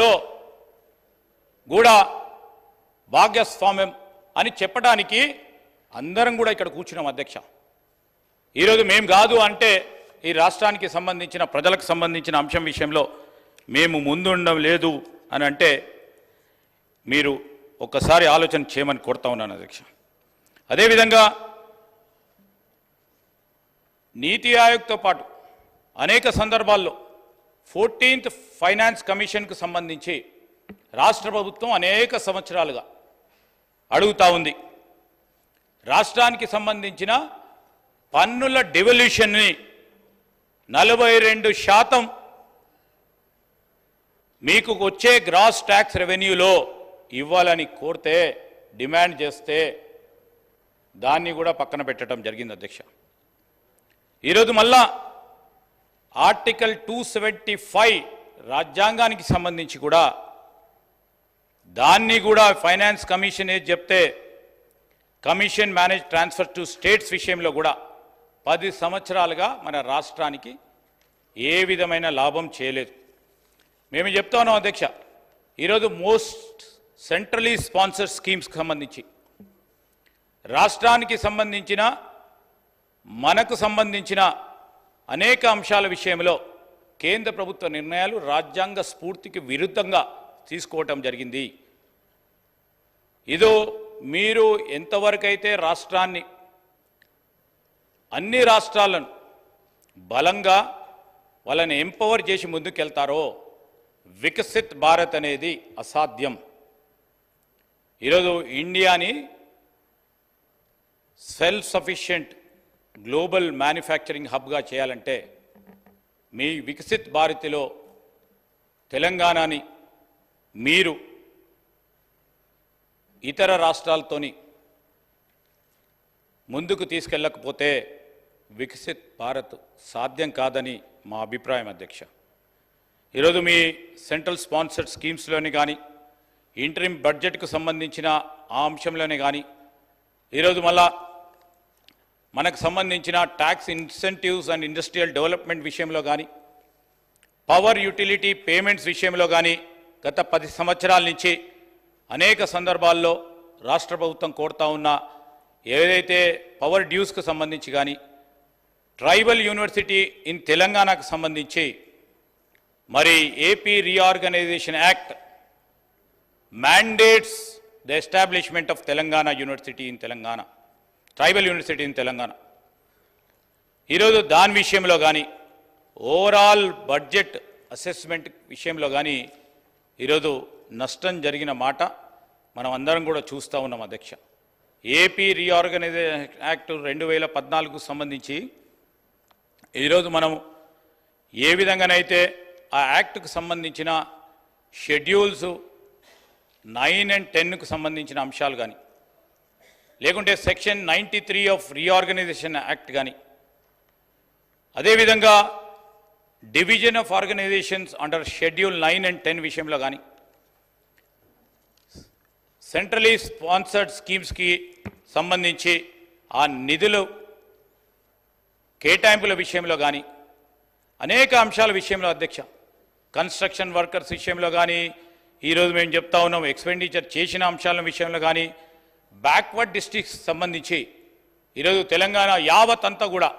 లో కూడా భాగ్యస్వామ్యం అని చెప్పడానికి అందరం కూడా ఇక్కడ కూర్చున్నాం అధ్యక్ష. ఈరోజు మేము కాదు అంటే ఈ రాష్ట్రానికి సంబంధించిన ప్రజలకు సంబంధించిన అంశం విషయంలో మేము ముందుండడం లేదు అని అంటే మీరు ఒక్కసారి ఆలోచన చేయమని కోరుతా ఉన్నాను అధ్యక్ష. అదేవిధంగా నీతి ఆయోగ్తో పాటు అనేక సందర్భాల్లో ఫోర్టీన్త్ ఫైనాన్స్ కమిషన్కు సంబంధించి రాష్ట్ర ప్రభుత్వం అనేక సంవత్సరాలుగా అడుగుతా ఉంది. రాష్ట్రానికి సంబంధించిన పన్నుల డివల్యూషన్ని నలభై రెండు శాతం మీకు వచ్చే గ్రాస్ ట్యాక్స్ రెవెన్యూలో ఇవ్వాలని కోరితే డిమాండ్ చేస్తే దాన్ని కూడా పక్కన పెట్టడం జరిగింది అధ్యక్ష. ఈరోజు మళ్ళా ఆర్టికల్ టూ సెవెంటీ ఫైవ్ రాజ్యాంగానికి సంబంధించి కూడా దాన్ని కూడా ఫైనాన్స్ కమిషన్ ఏది చెప్తే commission manage transfer to states విషయంలో కూడా పది సంవత్సరాలుగా మన రాష్ట్రానికి ఏ విధమైన లాభం చేయలేదు. మేము చెప్తా ఉన్నాం అధ్యక్ష ఈరోజు మోస్ట్ సెంట్రలీ స్పాన్సర్ స్కీమ్స్కి సంబంధించి రాష్ట్రానికి సంబంధించిన మనకు సంబంధించిన అనేక అంశాల విషయంలో కేంద్ర ప్రభుత్వ నిర్ణయాలు రాజ్యాంగ స్ఫూర్తికి విరుద్ధంగా తీసుకోవటం జరిగింది. ఇదో మీరు ఎంతవరకైతే రాష్ట్రాన్ని అన్ని రాష్ట్రాలను బలంగా వాళ్ళని ఎంపవర్ చేసి ముందుకెళ్తారో వికసిత్ భారత్ అనేది అసాధ్యం. ఈరోజు ఇండియాని సెల్ఫ్ సఫిషియెంట్ గ్లోబల్ మ్యానుఫ్యాక్చరింగ్ హబ్గా చేయాలంటే మీ వికసిత్ భారతిలో తెలంగాణని మీరు ఇతర రాష్ట్రాలతోని ముందుకు తీసుకెళ్ళకపోతే వికసిత్ భారత్ సాధ్యం కాదని మా అభిప్రాయం అధ్యక్ష. ఈరోజు మీ సెంట్రల్ స్పాన్సర్డ్ స్కీమ్స్లోని కానీ ఇంటరిమ్ బడ్జెట్కు సంబంధించిన ఆ అంశంలోనే కానీ ఈరోజు మళ్ళా మనకు సంబంధించిన tax incentives and industrial development విషయంలో కానీ పవర్ యూటిలిటీ పేమెంట్స్ విషయంలో కానీ గత పది సంవత్సరాల నుంచి అనేక సందర్భాల్లో రాష్ట్ర ప్రభుత్వం కోరుతా ఉన్న ఏదైతే పవర్ డ్యూస్కు సంబంధించి కానీ ట్రైబల్ యూనివర్సిటీ ఇన్ తెలంగాణకు సంబంధించి మరి AP reorganisation act mandates the establishment of Telangana university in Telangana. Tribal university in Telangana. ఈరోజు దాని విషయంలో కానీ ఓవరాల్ బడ్జెట్ అసెస్మెంట్ విషయంలో కానీ ఈరోజు నష్టం జరిగిన మాట మనం అందరం కూడా చూస్తూ ఉన్నాం అధ్యక్ష. ఏపీ రీఆర్గనైజేషన్ యాక్ట్ రెండు వేల పద్నాలుగుకు సంబంధించి ఈరోజు మనం ఏ విధంగానైతే ఆ యాక్ట్కు సంబంధించిన షెడ్యూల్స్ నైన్ అండ్ టెన్కు సంబంధించిన అంశాలు కానీ లేకుంటే section ninety three of reorganisation act కానీ అదేవిధంగా division of organisations under schedule nine and ten విషయంలో కానీ సెంట్రలీ స్పాన్సర్డ్ స్కీమ్స్కి సంబంధించి ఆ నిధులు కేటాయింపుల విషయంలో కానీ అనేక అంశాల విషయంలో అధ్యక్ష కన్స్ట్రక్షన్ వర్కర్స్ విషయంలో కానీ ఈరోజు మేము చెప్తా ఉన్నాం ఎక్స్పెండిచర్ చేసిన అంశాల విషయంలో కానీ బ్యాక్వర్డ్ డిస్ట్రిక్ట్స్ సంబంధించి. ఈరోజు తెలంగాణ యావత్ అంతా కూడా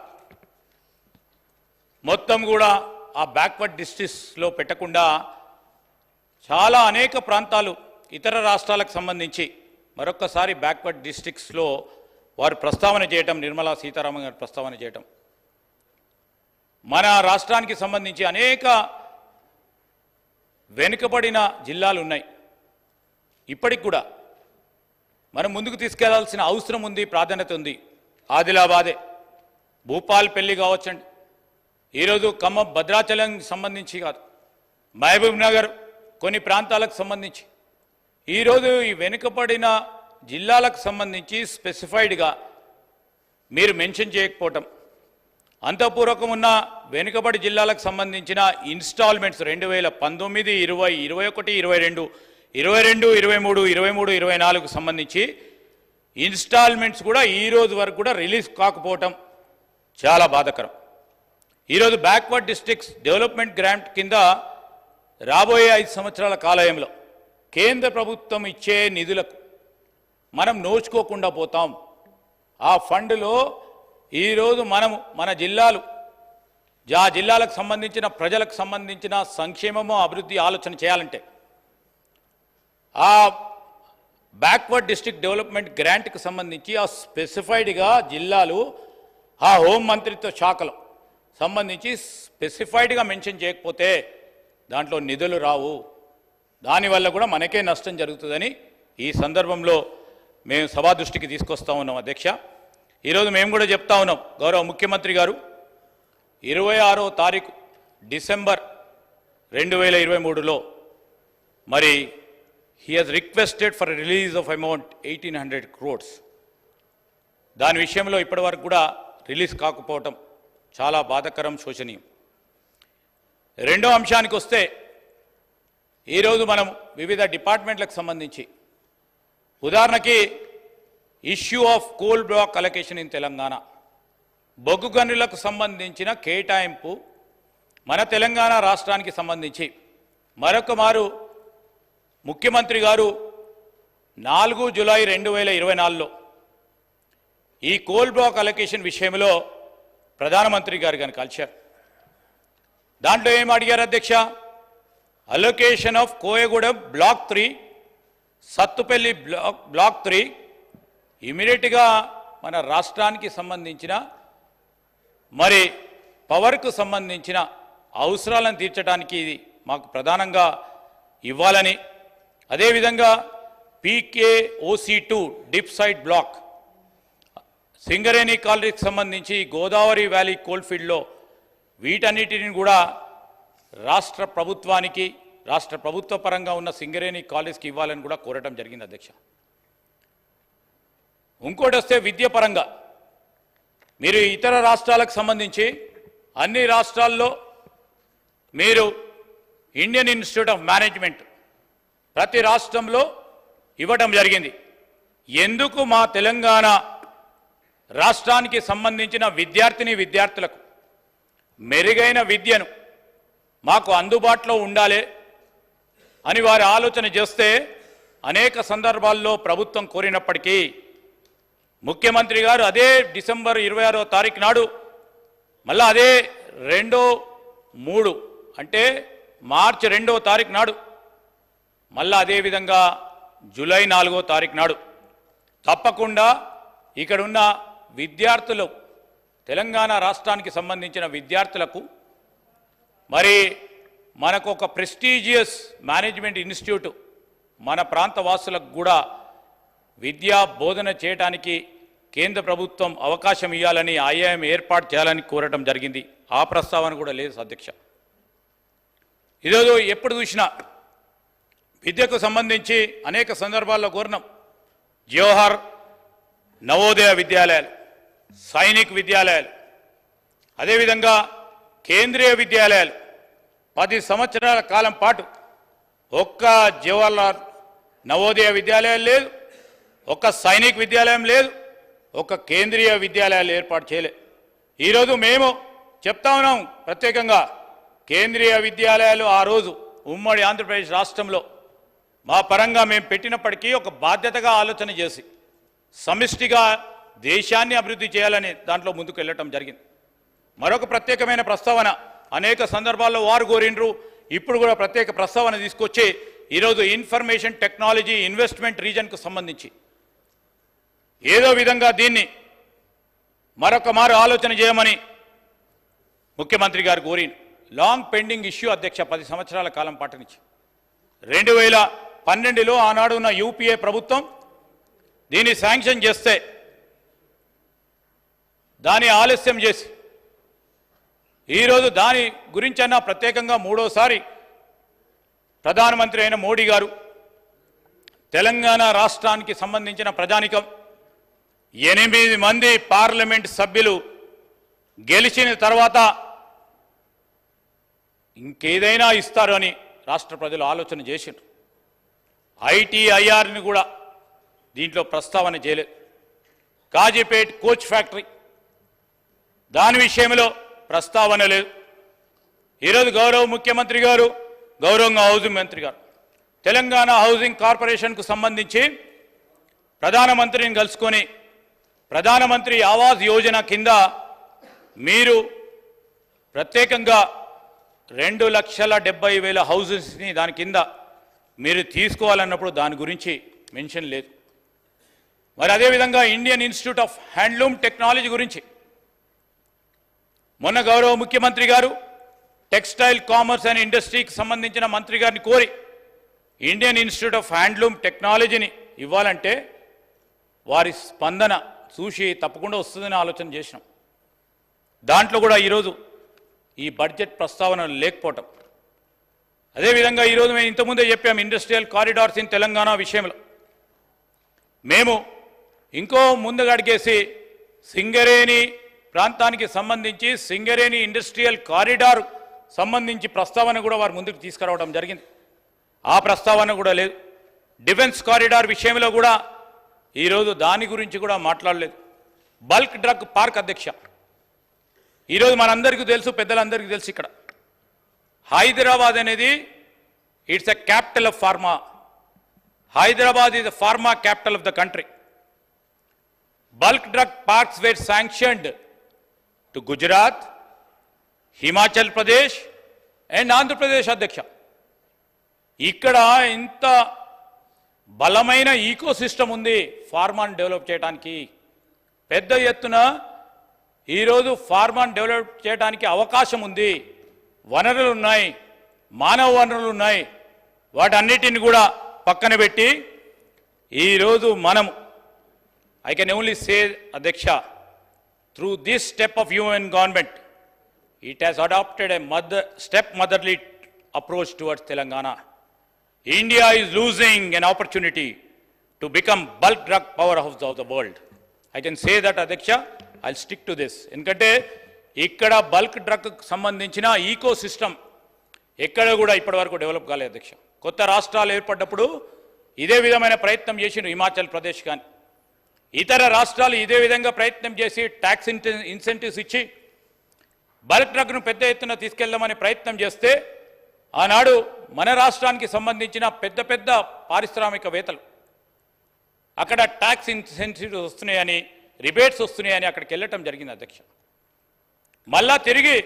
మొత్తం కూడా ఆ బ్యాక్వర్డ్ డిస్ట్రిక్ట్స్లో పెట్టకుండా చాలా అనేక ప్రాంతాలు ఇతర రాష్ట్రాలకు సంబంధించి మరొక్కసారి బ్యాక్వర్డ్ డిస్ట్రిక్ట్స్లో వారు ప్రస్తావన చేయటం నిర్మలా సీతారామన్ గారు ప్రస్తావన చేయటం. మన రాష్ట్రానికి సంబంధించి అనేక వెనుకబడిన జిల్లాలు ఉన్నాయి. ఇప్పటికి కూడా మనం ముందుకు తీసుకెళ్ళాల్సిన అవసరం ఉంది ప్రాధాన్యత ఉంది. ఆదిలాబాదే. భూపాల్ పెళ్ళి కావచ్చండి. ఈరోజు ఖమ్మం భద్రాచలం సంబంధించి కాదు. మహబూబ్ నగర్ కొన్ని ప్రాంతాలకు సంబంధించి. ఈరోజు ఈ వెనుకబడిన జిల్లాలకు సంబంధించి స్పెసిఫైడ్గా మీరు మెన్షన్ చేయకపోవటం. అంతఃపూర్వకం ఉన్న వెనుకబడి జిల్లాలకు సంబంధించిన ఇన్స్టాల్మెంట్స్ రెండు వేల పంతొమ్మిది ఇరవై ఇరవై ఒకటి ఇరవై రెండు ఇరవై రెండు ఇరవై మూడు ఇరవై మూడు ఇరవై నాలుగు సంబంధించి ఇన్స్టాల్మెంట్స్ కూడా ఈ రోజు వరకు కూడా రిలీజ్ కాకపోవటం చాలా బాధకరం. ఈరోజు బ్యాక్వర్డ్ డిస్ట్రిక్ట్స్ డెవలప్మెంట్ గ్రాంట్ కింద రాబోయే ఐదు సంవత్సరాల కాలయంలో కేంద్ర ప్రభుత్వం ఇచ్చే నిధులకు మనం నోచుకోకుండా పోతాం. ఆ ఫండ్లో ఈరోజు మనము మన జిల్లాలు ఆ జిల్లాలకు సంబంధించిన ప్రజలకు సంబంధించిన సంక్షేమము అభివృద్ధి ఆలోచన చేయాలంటే ఆ బ్యాక్వర్డ్ డిస్ట్రిక్ట్ డెవలప్మెంట్ గ్రాంట్కి సంబంధించి ఆ స్పెసిఫైడ్గా జిల్లాలు ఆ హోం మంత్రిత్వ శాఖలు సంబంధించి స్పెసిఫైడ్గా మెన్షన్ చేయకపోతే దాంట్లో నిధులు రావు. దానివల్ల కూడా మనకే నష్టం జరుగుతుందని ఈ సందర్భంలో మేము సభా దృష్టికి తీసుకొస్తా ఉన్నాం అధ్యక్ష. ఈరోజు మేము కూడా చెప్తా ఉన్నాం గౌరవ ముఖ్యమంత్రి గారు ఇరవై ఆరో తారీఖు డిసెంబర్ రెండు వేల ఇరవై మూడులో మరి he has requested for release of amount eighteen hundred crores దాని విషయంలో ఇప్పటివరకు కూడా రిలీజ్ కాకపోవటం చాలా బాధకరం శోచనీయం. రెండో అంశానికి వస్తే ఈరోజు మనం వివిధ డిపార్ట్మెంట్లకు సంబంధించి ఉదాహరణకి issue of coal block allocation in Telangana. బొగ్గు గనులకు సంబంధించిన కేటాయింపు మన తెలంగాణ రాష్ట్రానికి సంబంధించి మరొక మారు ముఖ్యమంత్రి గారు నాలుగు జులై రెండు వేల ఇరవై నాలుగులో ఈ కోల్ బ్లాక్ అలొకేషన్ విషయంలో ప్రధానమంత్రి గారు కానీ కలిశారు. దాంట్లో ఏం అడిగారు అధ్యక్ష? Allocation of Koyagudem block three Sathupalli block block three ఇమీడియట్గా మన రాష్ట్రానికి సంబంధించిన మరి పవర్కు సంబంధించిన అవసరాలను తీర్చడానికి ఇది మాకు ప్రధానంగా ఇవ్వాలని అదేవిధంగా PK OC two deep side block Singareni కాలనీకి సంబంధించి గోదావరి వ్యాలీ కోల్ఫీల్డ్లో వీటన్నిటిని కూడా రాష్ట్ర ప్రభుత్వానికి రాష్ట్ర ప్రభుత్వ పరంగా ఉన్న సింగరేణి కాలేజ్కి ఇవ్వాలని కూడా కోరటం జరిగింది అధ్యక్ష. ఇంకోటి వస్తే విద్య పరంగా. మీరు ఇతర రాష్ట్రాలకు సంబంధించి అన్ని రాష్ట్రాల్లో మీరు ఇండియన్ ఇన్స్టిట్యూట్ ఆఫ్ మేనేజ్మెంట్ ప్రతి రాష్ట్రంలో ఇవ్వడం జరిగింది. ఎందుకు మా తెలంగాణ రాష్ట్రానికి సంబంధించిన విద్యార్థిని విద్యార్థులకు మెరుగైన విద్యను మాకు అందుబాటులో ఉండాలి అని వారి ఆలోచన చేస్తే అనేక సందర్భాల్లో ప్రభుత్వం కోరినప్పటికీ ముఖ్యమంత్రి గారు అదే డిసెంబర్ ఇరవై ఆరో తారీఖు నాడు మళ్ళా అదే రెండో మూడు అంటే మార్చి రెండో తారీఖు నాడు మళ్ళా అదేవిధంగా జూలై నాలుగో తారీఖు నాడు తప్పకుండా ఇక్కడున్న విద్యార్థులు తెలంగాణ రాష్ట్రానికి సంబంధించిన విద్యార్థులకు మరి మనకు ఒక ప్రెస్టీజియస్ మేనేజ్మెంట్ ఇన్స్టిట్యూట్ మన ప్రాంత వాసులకు కూడా విద్యా బోధన చేయడానికి కేంద్ర ప్రభుత్వం అవకాశం ఇవ్వాలని ఐఐఎం ఏర్పాటు చేయాలని కోరటం జరిగింది. ఆ ప్రస్తావన కూడా లేదు అధ్యక్ష. ఈరోజు ఎప్పుడు చూసినా విద్యకు సంబంధించి అనేక సందర్భాల్లో కోరినాం. జవహర్ నవోదయ విద్యాలయాలు సైనిక్ విద్యాలయాలు అదేవిధంగా కేంద్రీయ విద్యాలయాలు. పది సంవత్సరాల కాలం పాటు ఒక్క జవహర్లాల్ నవోదయ విద్యాలయం లేదు ఒక్క సైనిక్ విద్యాలయం లేదు ఒక కేంద్రీయ విద్యాలయాలు ఏర్పాటు చేయలే. ఈరోజు మేము చెప్తా ఉన్నాం ప్రత్యేకంగా కేంద్రీయ విద్యాలయాలు ఆ రోజు ఉమ్మడి ఆంధ్రప్రదేశ్ రాష్ట్రంలో మా పరంగా మేము పెట్టినప్పటికీ ఒక బాధ్యతగా ఆలోచన చేసి సమిష్టిగా దేశాన్ని అభివృద్ధి చేయాలని దాంట్లో ముందుకు వెళ్ళటం జరిగింది. మరొక ప్రత్యేకమైన ప్రస్తావన అనేక సందర్భాల్లో వారు కోరిండ్రు ఇప్పుడు కూడా ప్రత్యేక ప్రస్తావన తీసుకొచ్చి ఈరోజు ఇన్ఫర్మేషన్ టెక్నాలజీ ఇన్వెస్ట్మెంట్ రీజన్కు సంబంధించి. ఏదో విధంగా దీన్ని మరొక మారు ఆలోచన చేయమని ముఖ్యమంత్రి గారు కోరిన లాంగ్ పెండింగ్ ఇష్యూ అధ్యక్ష పది సంవత్సరాల కాలం పాటు నుంచి. రెండు వేల పన్నెండులో ఆనాడు ఉన్న యూపీఏ ప్రభుత్వం దీన్ని శాంక్షన్ చేస్తే దాన్ని ఆలస్యం చేసి ఈరోజు దాని గురించైనా ప్రత్యేకంగా మూడోసారి ప్రధానమంత్రి అయిన మోడీ గారు తెలంగాణ రాష్ట్రానికి సంబంధించిన ప్రజానికం ఎనిమిది మంది పార్లమెంట్ సభ్యులు గెలిచిన తర్వాత ఇంకేదైనా ఇస్తారు అని రాష్ట్ర ప్రజలు ఆలోచన చేసిండ్రు. ఐటీఐఆర్ని కూడా దీంట్లో ప్రస్తావన చేయలేదు. Kazipet coach factory. దాని విషయంలో ప్రస్తావన లేదు. ఈరోజు గౌరవ ముఖ్యమంత్రి గారు గౌరవంగా హౌసింగ్ మంత్రి గారు తెలంగాణ హౌసింగ్ కార్పొరేషన్కు సంబంధించి ప్రధానమంత్రిని కలుసుకొని ప్రధానమంత్రి ఆవాస్ యోజన కింద మీరు ప్రత్యేకంగా రెండు లక్షల డెబ్బై వేల హౌసెస్ని దాని కింద మీరు తీసుకోవాలన్నప్పుడు దాని గురించి మెన్షన్ లేదు. మరి అదేవిధంగా Indian institute of handloom technology గురించి. మొన్న గౌరవ ముఖ్యమంత్రి గారు టెక్స్టైల్ కామర్స్ అండ్ ఇండస్ట్రీకి సంబంధించిన మంత్రి గారిని కోరి ఇండియన్ ఇన్స్టిట్యూట్ ఆఫ్ హ్యాండ్లూమ్ టెక్నాలజీని ఇవ్వాలంటే వారి స్పందన చూసి తప్పకుండా వస్తుందని ఆలోచన చేసినాం. దాంట్లో కూడా ఈరోజు ఈ బడ్జెట్ ప్రస్తావన లేకపోవటం. అదేవిధంగా ఈరోజు మేము ఇంతకుముందే చెప్పాము ఇండస్ట్రియల్ కారిడార్స్ ఇన్ తెలంగాణ విషయంలో. మేము ఇంకో ముందుగాడికేసి సింగరేణి ప్రాంతానికి సంబంధించి సింగరేణి ఇండస్ట్రియల్ కారిడార్ సంబంధించి ప్రస్తావన కూడా వారు ముందుకు తీసుకురావడం జరిగింది. ఆ ప్రస్తావన కూడా లేదు. డిఫెన్స్ కారిడార్ విషయంలో కూడా ఈరోజు దాని గురించి కూడా మాట్లాడలేదు. బల్క్ డ్రగ్ పార్క్ అధ్యక్ష. ఈరోజు మనందరికీ తెలుసు పెద్దలందరికీ తెలుసు ఇక్కడ. హైదరాబాద్ అనేది it's a capital of pharma Hyderabad is the pharma capital of the country bulk drug parks were sanctioned to Gujarat Himachal Pradesh and Andhra Pradesh అధ్యక్ష ఇక్కడ ఇంత బలమైన ఈకోసిస్టమ్ ఉంది ఫార్మాన్ డెవలప్ చేయడానికి పెద్ద ఎత్తున ఈరోజు ఫార్మాన్ డెవలప్ చేయడానికి అవకాశం ఉంది. వనరులు ఉన్నాయి మానవ వనరులు ఉన్నాయి వాటన్నిటిని కూడా పక్కన పెట్టి ఈరోజు మనం ఐ కెన్ ఓన్లీ సే అధ్యక్ష through this step of human government it has adopted a mother step motherly approach towards Telangana India is losing an opportunity to become bulk drug powerhouse of the world I can say that అధ్యక్ష I stick to this ఎందుకంటే ఇక్కడ bulk drug సంబంధించిన eco system ఎక్కడ కూడా ఇప్పటివరకు develop కాలేదు అధ్యక్ష. కొత్త రాష్ట్రాలు ఏర్పడ్డప్పుడు ఇదే విధమైన ప్రయత్నం చేసిన హిమాచల్ ప్రదేశ్ కానీ. ఇతర రాష్ట్రాలు ఇదే విధంగా ప్రయత్నం చేసి ట్యాక్స్ ఇన్సెంటివ్స్ ఇచ్చి బల్క్ డ్రగ్ను పెద్ద ఎత్తున తీసుకెళ్దామని ప్రయత్నం చేస్తే ఆనాడు మన రాష్ట్రానికి సంబంధించిన పెద్ద పెద్ద పారిశ్రామికవేత్తలు అక్కడ ట్యాక్స్ ఇన్సెంటివ్స్ వస్తున్నాయని రిబేట్స్ వస్తున్నాయని అక్కడికి వెళ్ళటం జరిగింది అధ్యక్ష. మళ్ళా తిరిగి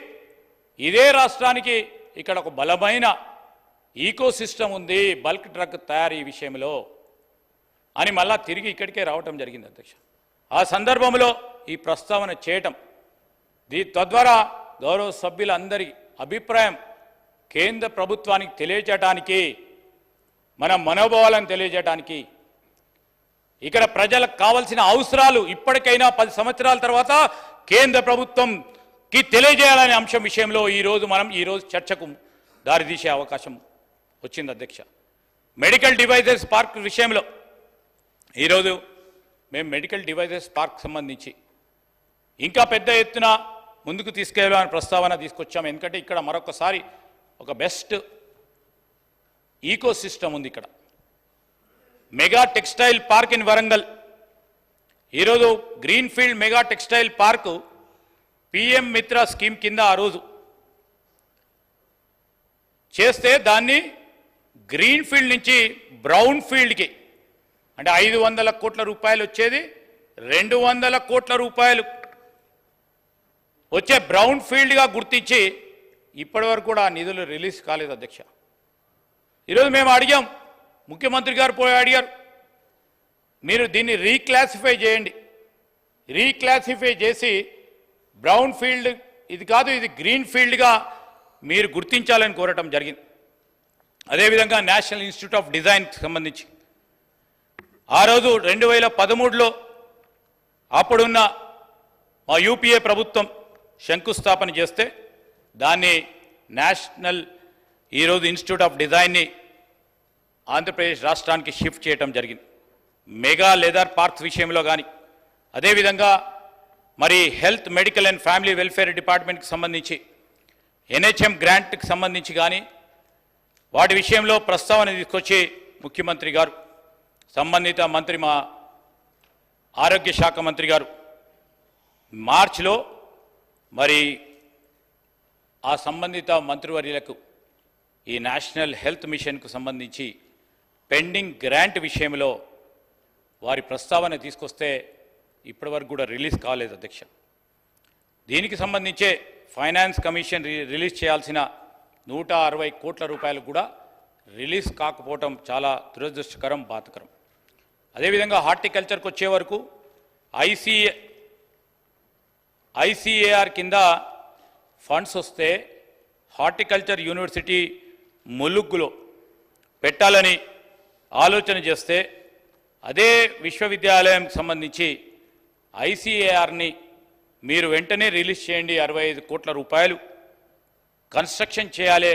ఇదే రాష్ట్రానికి ఇక్కడ ఒక బలమైన ఈకో సిస్టమ్ ఉంది బల్క్ డ్రగ్ తయారీ విషయంలో అని మళ్ళా తిరిగి ఇక్కడికే రావటం జరిగింది అధ్యక్ష. ఆ సందర్భంలో ఈ ప్రస్తావన చేయటం దీ తద్వారా గౌరవ సభ్యులందరి అభిప్రాయం కేంద్ర ప్రభుత్వానికి తెలియజేయటానికి మన మనోభావాలను తెలియజేయటానికి ఇక్కడ ప్రజలకు కావలసిన అవసరాలు ఇప్పటికైనా పది సంవత్సరాల తర్వాత కేంద్ర ప్రభుత్వం కి తెలియజేయాలనే అంశం విషయంలో ఈరోజు మనం ఈరోజు చర్చకు దారితీసే అవకాశం వచ్చింది అధ్యక్ష. మెడికల్ డివైజెస్ పార్క్ విషయంలో ఈరోజు మేము మెడికల్ డివైజెస్ పార్క్ సంబంధించి ఇంకా పెద్ద ఎత్తున ముందుకు తీసుకెళ్ళాలని ప్రస్తావన తీసుకొచ్చాము ఎందుకంటే ఇక్కడ మరొకసారి ఒక బెస్ట్ ఈకో సిస్టమ్ ఉంది ఇక్కడ. Mega textile park in Warangal ఈరోజు green field mega textile park PM Mitra scheme కింద ఆ రోజు చేస్తే దాన్ని గ్రీన్ ఫీల్డ్ నుంచి బ్రౌన్ ఫీల్డ్కి అంటే ఐదు వందల కోట్ల రూపాయలు వచ్చేది రెండు వందల కోట్ల రూపాయలు వచ్చే బ్రౌన్ ఫీల్డ్గా గుర్తించి ఇప్పటివరకు కూడా ఆ నిధులు రిలీజ్ కాలేదు అధ్యక్ష. ఈరోజు మేము అడిగాం ముఖ్యమంత్రి గారు పోయి అడిగారు మీరు దీన్ని రీక్లాసిఫై చేయండి. రీక్లాసిఫై చేసి బ్రౌన్ ఫీల్డ్ ఇది కాదు ఇది గ్రీన్ ఫీల్డ్గా మీరు గుర్తించాలని కోరటం జరిగింది. అదేవిధంగా నేషనల్ ఇన్స్టిట్యూట్ ఆఫ్ డిజైన్కి సంబంధించి. ఆ రోజు రెండు వేల పదమూడులో అప్పుడున్న మా యూపీఏ ప్రభుత్వం శంకుస్థాపన చేస్తే దాన్ని నేషనల్ ఈరోజు ఇన్స్టిట్యూట్ ఆఫ్ డిజైన్ని ఆంధ్రప్రదేశ్ రాష్ట్రానికి షిఫ్ట్ చేయటం జరిగింది. మెగా లెదర్ పార్క్స్ విషయంలో కానీ. అదేవిధంగా మరి health medical and family welfare డిపార్ట్మెంట్కి సంబంధించి ఎన్హెచ్ఎం గ్రాంట్కి సంబంధించి కానీ వాటి విషయంలో ప్రస్తావన తీసుకొచ్చి ముఖ్యమంత్రి గారు సంబంధిత మంత్రి మా ఆరోగ్య శాఖ మంత్రి గారు. మార్చిలో మరి ఆ సంబంధిత మంత్రివర్యులకు ఈ నేషనల్ హెల్త్ మిషన్కు సంబంధించి పెండింగ్ గ్రాంట్ విషయంలో వారి ప్రస్తావన తీసుకొస్తే ఇప్పటివరకు కూడా రిలీజ్ కాలేదు అధ్యక్ష. దీనికి సంబంధించే ఫైనాన్స్ కమిషన్ రి- రిలీజ్ చేయాల్సిన నూట అరవై కోట్ల రూపాయలు కూడా రిలీజ్ కాకపోవటం చాలా దురదృష్టకరం బాధకరం. అదేవిధంగా హార్టికల్చర్కి వచ్చే వరకు ఐసీఏ ఐసీఏఆర్ కింద ఫండ్స్ వస్తే హార్టికల్చర్ యూనివర్సిటీ ములుగ్గులో పెట్టాలని ఆలోచన చేస్తే అదే విశ్వవిద్యాలయం సంబంధించి ఐసీఏఆర్ని మీరు వెంటనే రిలీజ్ చేయండి అరవై ఐదు కోట్ల రూపాయలు. కన్స్ట్రక్షన్ చేయాలి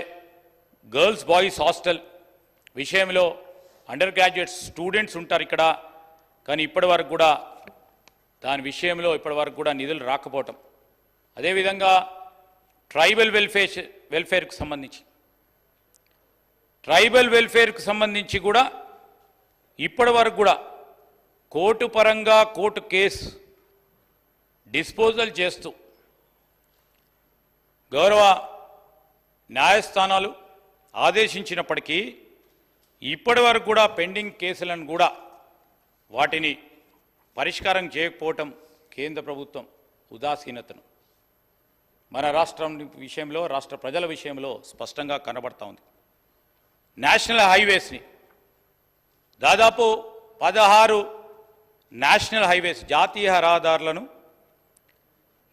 గర్ల్స్ బాయ్స్ హాస్టల్ విషయంలో అండర్ గ్రాడ్యుయేట్ స్టూడెంట్స్ ఉంటారు ఇక్కడ. కానీ ఇప్పటి వరకు కూడా దాని విషయంలో ఇప్పటి వరకు కూడా నిధులు రాకపోవటం. అదేవిధంగా ట్రైబల్ వెల్ఫేర్ వెల్ఫేర్కు సంబంధించి. ట్రైబల్ వెల్ఫేర్కు సంబంధించి కూడా ఇప్పటి వరకు కూడా కోర్టు పరంగా కోర్టు కేసు డిస్పోజల్ చేస్తూ గౌరవ న్యాయస్థానాలు ఆదేశించినప్పటికీ ఇప్పటి వరకు కూడా పెండింగ్ కేసులను కూడా వాటిని పరిష్కారం చేయకపోవటం కేంద్ర ప్రభుత్వం ఉదాసీనతను. మన రాష్ట్రం విషయంలో రాష్ట్ర ప్రజల విషయంలో స్పష్టంగా కనబడతా ఉంది. నేషనల్ హైవేస్ని దాదాపు పదహారు నేషనల్ హైవేస్ జాతీయ రహదారులను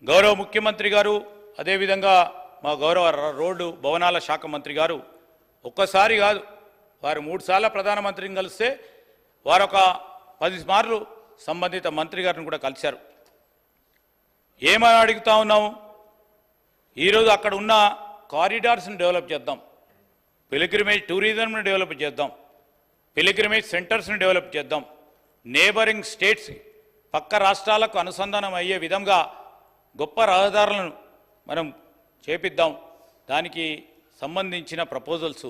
గౌరవ ముఖ్యమంత్రి గారు అదేవిధంగా మా గౌరవ రోడ్డు భవనాల శాఖ మంత్రి గారు ఒక్కసారి కాదు వారు మూడు సార్లు ప్రధానమంత్రిని కలిస్తే వారు ఒక పది మార్లు సంబంధిత మంత్రి గారిని కూడా కలిశారు. ఏమని అడుగుతా ఉన్నాము? ఈరోజు అక్కడ ఉన్న కారిడార్స్ని డెవలప్ చేద్దాం. పిలిగ్రిమేజ్ టూరిజంను డెవలప్ చేద్దాం. పిలిగ్రిమేజ్ సెంటర్స్ని డెవలప్ చేద్దాం. నేబరింగ్ స్టేట్స్ పక్క రాష్ట్రాలకు అనుసంధానం అయ్యే విధంగా గొప్ప రహదారులను మనం చేపిద్దాం. దానికి సంబంధించిన ప్రపోజల్స్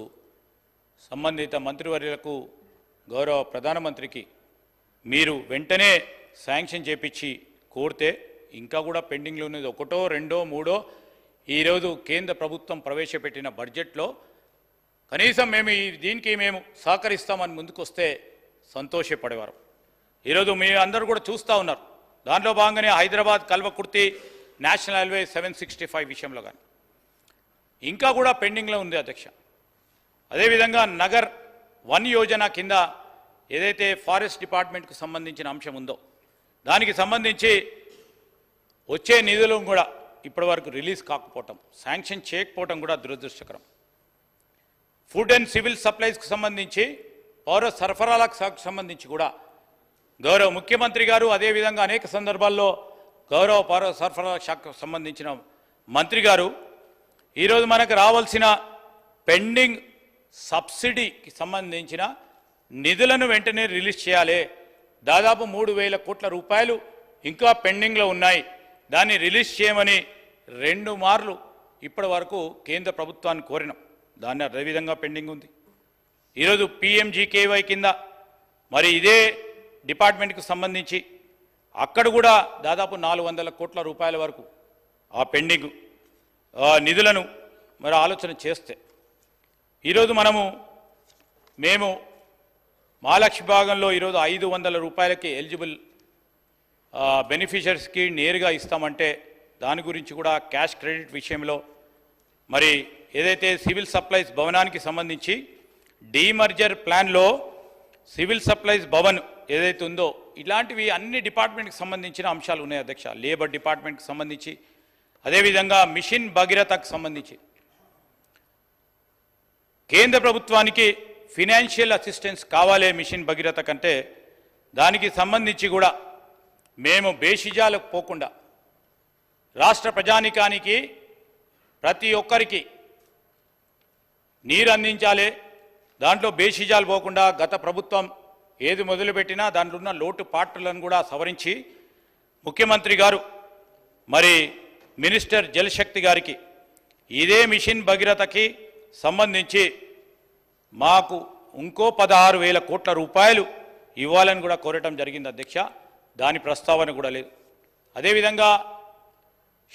సంబంధిత మంత్రివర్యులకు గౌరవ ప్రధానమంత్రికి మీరు వెంటనే శాంక్షన్ చేపించి కోరితే ఇంకా కూడా పెండింగ్లో ఉన్నది ఒకటో రెండో మూడో ఈరోజు కేంద్ర ప్రభుత్వం ప్రవేశపెట్టిన బడ్జెట్లో కనీసం మేము ఈ దీనికి మేము సహకరిస్తామని ముందుకొస్తే సంతోషపడేవారు. ఈరోజు మీ అందరూ కూడా చూస్తూ ఉన్నారు. దాంట్లో భాగంగానే Hyderabad Kalwakurthy national highway seven sixty five విషయంలో కానీ ఇంకా కూడా పెండింగ్లో ఉంది అధ్యక్ష. అదేవిధంగా నగర్ వన్ యోజన కింద ఏదైతే ఫారెస్ట్ డిపార్ట్మెంట్కి సంబంధించిన అంశం ఉందో దానికి సంబంధించి వచ్చే నిధులు కూడా ఇప్పటివరకు రిలీజ్ కాకపోవటం శాంక్షన్ చేయకపోవటం కూడా దురదృష్టకరం. ఫుడ్ అండ్ సివిల్ సప్లైస్కి సంబంధించి పౌర సరఫరాలకు సంబంధించి కూడా గౌరవ ముఖ్యమంత్రి గారు అదేవిధంగా అనేక సందర్భాల్లో గౌరవ పౌర సరఫరా శాఖకు సంబంధించిన మంత్రి గారు ఈరోజు మనకు రావాల్సిన పెండింగ్ సబ్సిడీకి సంబంధించిన నిధులను వెంటనే రిలీజ్ చేయాలి. దాదాపు మూడు వేల కోట్ల రూపాయలు ఇంకా పెండింగ్లో ఉన్నాయి. దాన్ని రిలీజ్ చేయమని రెండు మార్లు ఇప్పటి వరకు కేంద్ర ప్రభుత్వాన్ని కోరినాం. దాన్ని అదేవిధంగా పెండింగ్ ఉంది. ఈరోజు పిఎంజీకేవై కింద మరి ఇదే డిపార్ట్మెంట్కి సంబంధించి అక్కడ కూడా దాదాపు నాలుగు వందల కోట్ల రూపాయల వరకు ఆ పెండింగ్ నిధులను మరి ఆలోచన చేస్తే. ఈరోజు మనము మేము మహాలక్ష్మి భాగంలో ఈరోజు ఐదు వందల రూపాయలకి ఎలిజిబుల్ బెనిఫిషరీస్కి నేరుగా ఇస్తామంటే దాని గురించి కూడా క్యాష్ క్రెడిట్ విషయంలో మరి ఏదైతే సివిల్ సప్లైస్ భవనానికి సంబంధించి డీమర్జర్ ప్లాన్లో సివిల్ సప్లైస్ భవన్ ఏదైతే ఉందో ఇలాంటివి అన్ని డిపార్ట్మెంట్కి సంబంధించిన అంశాలు ఉన్నాయి అధ్యక్ష. లేబర్ డిపార్ట్మెంట్కి సంబంధించి అదేవిధంగా మిషన్ భగీరథకు సంబంధించి. కేంద్ర ప్రభుత్వానికి ఫినాన్షియల్ అసిస్టెన్స్ కావాలి మిషన్ భగీరథ కంటే దానికి సంబంధించి కూడా మేము బేషిజాలకు పోకుండా రాష్ట్ర ప్రజానికానికి ప్రతి ఒక్కరికి నీరు అందించాలి దాంట్లో బేషిజాలు పోకుండా గత ప్రభుత్వం ఏది మొదలుపెట్టినా దాంట్లో ఉన్న లోటు పాటలను కూడా సవరించి ముఖ్యమంత్రి గారు మరి మినిస్టర్ జలశక్తి గారికి ఇదే మిషన్ భగీరథకి సంబంధించి మాకు ఇంకో పదహారు వేల కోట్ల రూపాయలు ఇవ్వాలని కూడా కోరటం జరిగింది అధ్యక్ష. దాని ప్రస్తావన కూడా లేదు. అదేవిధంగా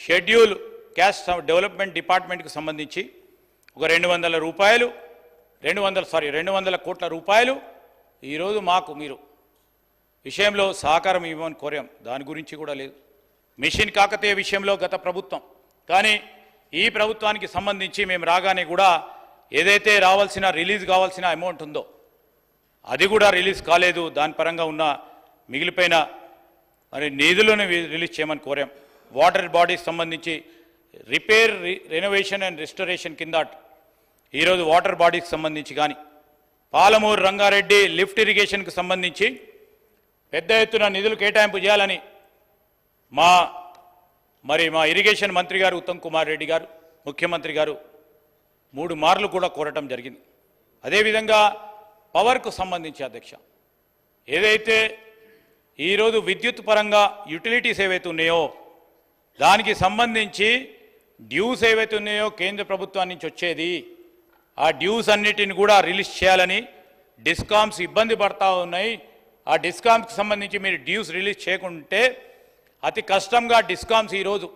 షెడ్యూల్ క్యాస్ట్ డెవలప్మెంట్ డిపార్ట్మెంట్కి సంబంధించి ఒక రెండు వందల రూపాయలు రెండు వందల సారీ రెండు వందల కోట్ల రూపాయలు ఈరోజు మాకు మీరు విషయంలో సహకారం ఇవ్వమని కోరాం. దాని గురించి కూడా లేదు. మిషన్ కాకతీయ విషయంలో గత ప్రభుత్వం. కానీ ఈ ప్రభుత్వానికి సంబంధించి మేము రాగానే కూడా ఏదైతే రావాల్సిన రిలీజ్ కావాల్సిన అమౌంట్ ఉందో అది కూడా రిలీజ్ కాలేదు. దాని పరంగా ఉన్న మిగిలిపోయిన మరి నిధులను రిలీజ్ చేయమని కోరాం. వాటర్ బాడీస్ సంబంధించి రిపేర్ రెనోవేషన్ అండ్ రిస్టరేషన్ కింద ఈరోజు వాటర్ బాడీకి సంబంధించి కానీ పాలమూరు రంగారెడ్డి లిఫ్ట్ ఇరిగేషన్కు సంబంధించి పెద్ద ఎత్తున నిధులు కేటాయింపు చేయాలని మా మరి మా ఇరిగేషన్ మంత్రి గారు ఉత్తమ్ కుమార్ రెడ్డి గారు ముఖ్యమంత్రి గారు మూడు మార్లు కూడా కోరటం జరిగింది. అదేవిధంగా పవర్కు సంబంధించి అధ్యక్ష ఏదైతే ఈరోజు విద్యుత్ పరంగా యుటిలిటీస్ ఏవైతే ఉన్నాయో దానికి సంబంధించి డ్యూస్ ఏవైతే ఉన్నాయో కేంద్ర ప్రభుత్వం నుంచి వచ్చేది ఆ డ్యూస్ అన్నిటిని కూడా రిలీజ్ చేయాలని డిస్కామ్స్ ఇబ్బంది పడతా ఉన్నాయి. ఆ డిస్కామ్స్కి సంబంధించి మీరు డ్యూస్ రిలీజ్ చేయకుంటే అతి కష్టంగా డిస్కామ్స్ ఈరోజు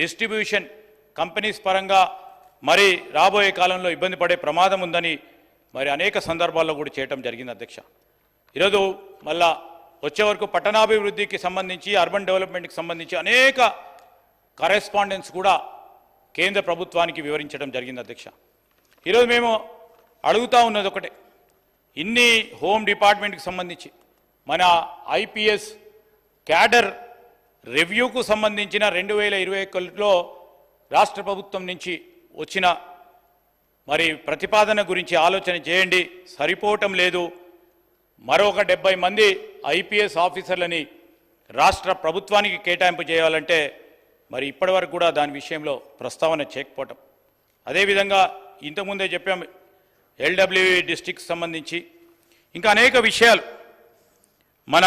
డిస్ట్రిబ్యూషన్ కంపెనీస్ పరంగా మరి రాబోయే కాలంలో ఇబ్బంది పడే ప్రమాదం ఉందని మరి అనేక సందర్భాల్లో కూడా చేయటం జరిగింది అధ్యక్ష. ఈరోజు మళ్ళా వచ్చే వరకు పట్టణాభివృద్ధికి సంబంధించి అర్బన్ డెవలప్మెంట్కి సంబంధించి అనేక కరెస్పాండెన్స్ కూడా కేంద్ర ప్రభుత్వానికి వివరించడం జరిగింది అధ్యక్ష. ఈరోజు మేము అడుగుతా ఉన్నది ఒకటే. ఇన్ని హోమ్ డిపార్ట్మెంట్కి సంబంధించి మన ఐపీఎస్ క్యాడర్ రివ్యూకు సంబంధించిన రెండు వేల ఇరవై ఒకటిలో రాష్ట్ర ప్రభుత్వం నుంచి వచ్చిన మరి ప్రతిపాదన గురించి ఆలోచన చేయండి. సరిపోవటం లేదు. మరొక డెబ్బై మంది ఐపీఎస్ ఆఫీసర్లని రాష్ట్ర ప్రభుత్వానికి కేటాయింపు చేయాలంటే మరి ఇప్పటివరకు కూడా దాని విషయంలో ప్రస్తావన చేయకపోవటం. అదేవిధంగా ఇంతకుముందే చెప్పాం ఎల్డబ్ల్యూ డిస్టిక్ సంబంధించి. ఇంకా అనేక విషయాలు మన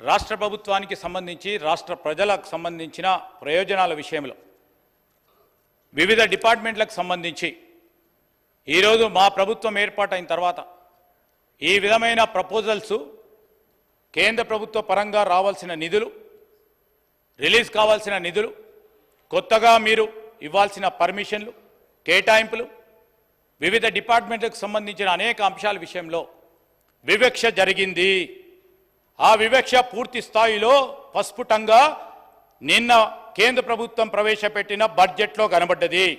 రాష్ట్ర ప్రభుత్వానికి సంబంధించి రాష్ట్ర ప్రజలకు సంబంధించిన ప్రయోజనాల విషయంలో. వివిధ డిపార్ట్మెంట్లకు సంబంధించి. ఈరోజు మా ప్రభుత్వం ఏర్పాటైన తర్వాత ఈ విధమైన ప్రపోజల్స్ కేంద్ర ప్రభుత్వ పరంగా రావాల్సిన నిధులు రిలీజ్ కావాల్సిన నిధులు కొత్తగా మీరు ఇవ్వాల్సిన పర్మిషన్లు కేటాయింపులు వివిధ డిపార్ట్మెంట్లకు సంబంధించిన అనేక అంశాల విషయంలో వివక్ష జరిగింది. ఆ వివక్ష పూర్తి స్థాయిలో పస్ఫుటంగా నిన్న కేంద్ర ప్రభుత్వం ప్రవేశపెట్టిన బడ్జెట్లో కనబడ్డది.